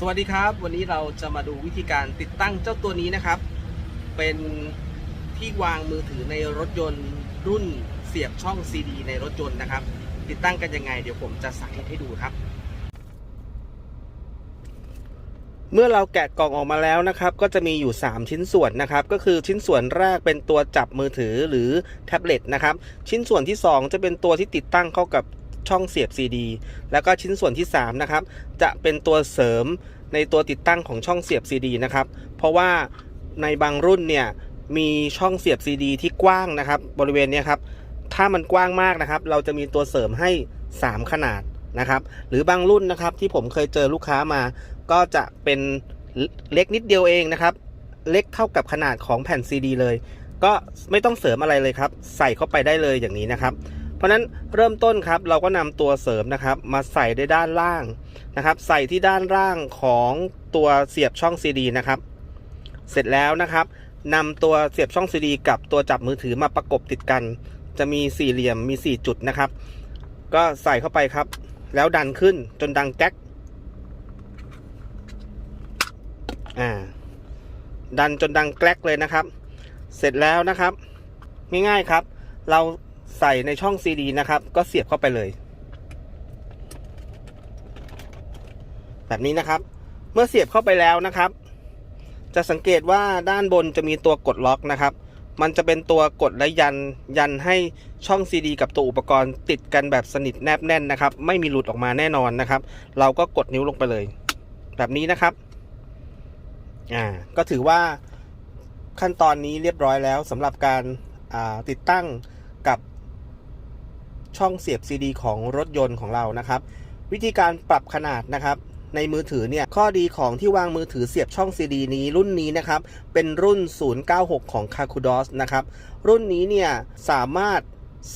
สวัสดีครับ วันนี้เราจะมาดูวิธีการติดตั้งเจ้าตัวนี้นะครับ เป็นที่วางมือถือในรถยนต์รุ่นเสียบช่อง CD ในรถยนต์นะครับ ติดตั้งกันยังไง เดี๋ยวผมจะสาธิตให้ดูครับ เมื่อเราแกะกล่องออกมาแล้วนะครับ ก็จะมีอยู่ 3 ชิ้นส่วนนะครับ ก็คือชิ้นส่วนแรกเป็นตัวจับมือถือหรือแท็บเล็ตนะครับ ชิ้นส่วนที่ 2 จะเป็นตัวที่ติดตั้งเข้ากับ ช่องเสียบ CD แล้วก็ชิ้นส่วนที่3นะครับจะเป็นตัวเสริมในตัวติดตั้งของช่องเสียบ CD นะครับเพราะว่าในบางรุ่นเนี่ยมีช่องเสียบ CD ที่กว้างนะครับบริเวณนี้ครับถ้ามันกว้างมากนะครับ เราจะมีตัวเสริมให้ 3 ขนาดนะครับ หรือบางรุ่นนะครับที่ผมเคยเจอลูกค้ามา ก็จะเป็นเล็กนิดเดียวเองนะครับ เล็กเท่ากับขนาดของแผ่น CD เลย ก็ไม่ต้องเสริมอะไรเลยครับ ใส่เข้าไปได้เลยอย่างนี้นะครับ เพราะนั้นเริ่มต้นครับเราก็นำตัวเสริมนะครับ มาใส่ในด้านล่างนะครับ ใส่ที่ด้านล่างของตัวเสียบช่อง CD นะครับ เสร็จแล้วนะครับนำตัวเสียบช่อง CD กับตัวจับมือถือมาประกบติดกัน จะมีสี่เหลี่ยมมี 4 จุดนะครับ ก็ใส่เข้าไปครับ แล้วดันขึ้นจนดังแก๊กอ่าดันจนดังแกลกเลยนะครับ เสร็จแล้วนะครับ ง่ายๆครับ เรา ใส่ในช่อง CD นะครับ ก็เสียบเข้าไปเลย แบบนี้นะครับ เมื่อเสียบเข้าไปแล้วนะครับ จะสังเกตว่าด้านบนจะมีตัวกดล็อกนะครับ มันจะเป็นตัวกดและยันยันให้ช่อง CD กับตัวอุปกรณ์ติดกันแบบสนิทแนบแน่นนะครับ ไม่มีหลุดออกมาแน่นอนนะครับ เราก็กดนิ้วลงไปเลย แบบนี้นะครับอ่าก็ถือว่าขั้นตอนนี้เรียบร้อยแล้วสำหรับการติดตั้ง ช่องเสียบ CD ของรถยนต์ของเรานะครับ วิธีการปรับขนาดนะครับในมือถือเนี่ยข้อดีของที่วางมือถือเสียบช่อง CD นี้รุ่นนี้นะครับ เป็นรุ่น 096 ของ k a k u d o s นะครับ รุ่นนี้เนี่ยสามารถ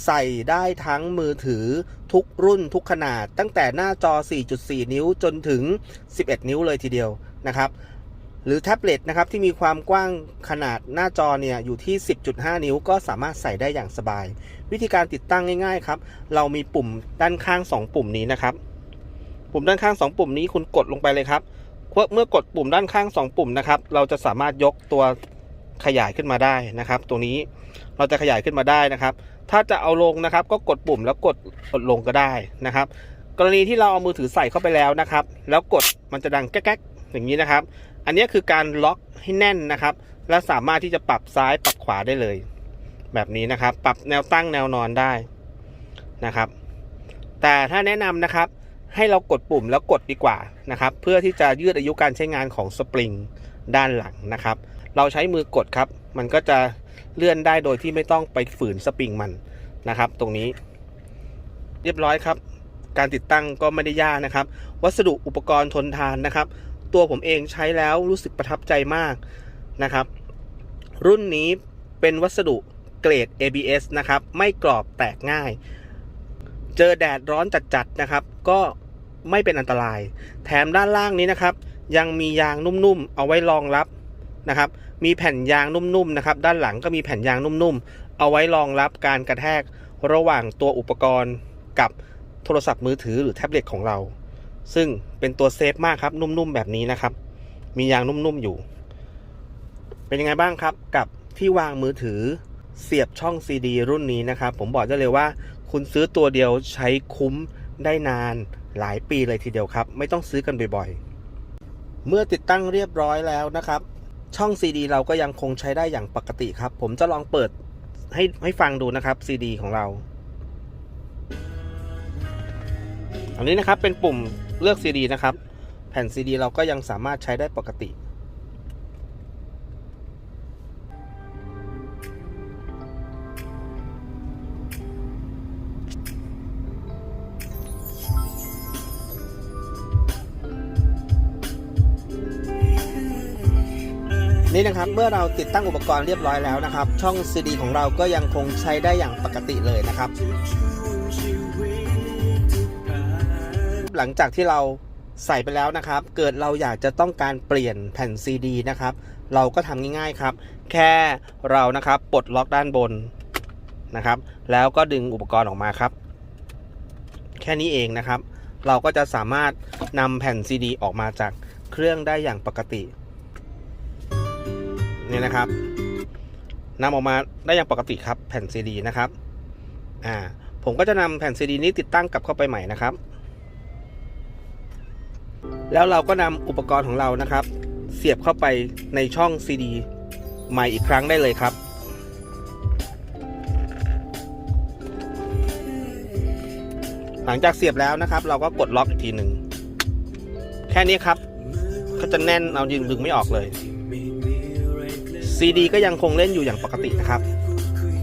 ใส่ได้ทั้งมือถือทุกรุ่นทุกขนาด ตั้งแต่หน้าจอ 4.4 นิ้วจนถึง 11 นิ้วเลยทีเดียวนะครับ หรือแท็บเล็ตนะครับที่มีความกว้างขนาดหน้าจอเนี่ยอยู่ที่ 10.5 นิ้ว ก็สามารถใส่ได้อย่างสบาย วิธีการติดตั้งง่ายๆครับ เรามีปุ่มด้านข้าง 2 ปุ่มนี้นะครับ ปุ่มด้านข้าง 2 ปุ่มนี้คุณกดลงไปเลยครับเมื่อกดปุ่มด้านข้าง 2 ปุ่มนะครับ เราจะสามารถยกตัวขยายขึ้นมาได้นะครับ ตัวนี้เราจะขยายขึ้นมาได้นะครับ ถ้าจะเอาลงนะครับ ก็กดปุ่มแล้วกดกดลงก็ได้นะครับ กรณีที่เราเอามือถือใส่เข้าไปแล้วนะครับ แล้วกดมันจะดังแก๊กๆอย่างนี้นะครับ อันนี้คือการล็อกให้แน่นนะครับ และสามารถที่จะปรับซ้ายปรับขวาได้เลย แบบนี้นะครับ ปรับแนวตั้งแนวนอนได้นะครับ แต่ถ้าแนะนำนะครับ ให้เรากดปุ่มแล้วกดดีกว่านะครับ เพื่อที่จะยืดอายุการใช้งานของสปริงด้านหลังนะครับ เราใช้มือกดครับ มันก็จะเลื่อนได้โดยที่ไม่ต้องไปฝืนสปริงมันนะครับ ตรงนี้ เรียบร้อยครับ การติดตั้งก็ไม่ได้ยากนะครับ วัสดุอุปกรณ์ทนทานนะครับ ตัวผมเองใช้แล้วรู้สึกประทับใจมากนะครับ รุ่นนี้เป็นวัสดุเกรด ABS นะครับ ไม่กรอบแตกง่าย เจอแดดร้อนจัดๆนะครับ ก็ไม่เป็นอันตราย แถมด้านล่างนี้นะครับ ยังมียางนุ่มๆ เอาไว้รองรับนะครับ มีแผ่นยางนุ่มๆนะครับ ด้านหลังก็มีแผ่นยางนุ่มๆ เอาไว้รองรับการกระแทกระหว่างตัวอุปกรณ์กับโทรศัพท์มือถือหรือแท็บเล็ตของเรา ซึ่งเป็นตัวเซฟมากครับนุ่มๆแบบนี้นะครับ มียางนุ่มๆอยู่ เป็นยังไงบ้างครับกับที่วางมือถือเสียบช่อง CD รุ่นนี้นะครับ ผมบอกได้เลยว่า คุณซื้อตัวเดียวใช้คุ้มได้นานหลายปีเลยทีเดียวครับ ไม่ต้องซื้อกันบ่อยๆ เมื่อติดตั้งเรียบร้อยแล้วนะครับ ช่อง CD เราก็ยังคงใช้ได้อย่างปกติครับ ผมจะลองเปิดให้ให้ฟังดูนะครับ CD ของเราอันนี้นะครับเป็นปุ่ม เลือก CD นะครับ แผ่น CD เราก็ยังสามารถใช้ได้ปกติ นี่นะครับเมื่อเราติดตั้งอุปกรณ์เรียบร้อยแล้วนะครับ ช่อง CD ของเราก็ยังคงใช้ได้อย่างปกติเลยนะครับ หลังจากที่เราใส่ไปแล้วนะครับ เกิดเราอยากจะต้องการเปลี่ยนแผ่น CD นะครับ เราก็ทำง่ายๆครับ แค่เรานะครับปลดล็อกด้านบนนะครับ แล้วก็ดึงอุปกรณ์ออกมาครับ แค่นี้เองนะครับ เราก็จะสามารถนำแผ่น CD ออกมาจากเครื่องได้อย่างปกตินี่นะครับนำออกมาได้อย่างปกติครับแผ่นซีดีนะครับอ่าผมก็จะนำแผ่นซีดีนี้ติดตั้งกลับเข้าไปใหม่นะครับ แล้วเราก็นำอุปกรณ์ของเรานะครับ เสียบเข้าไปในช่องซีดีใหม่อีกครั้งได้เลยครับ หลังจากเสียบแล้วนะครับ เราก็กดล็อกอีกทีหนึ่งแค่นี้ครับก็จะแน่นเอายิงดึงไม่ออกเลยซีดีก็ยังคงเล่นอยู่อย่างปกตินะครับ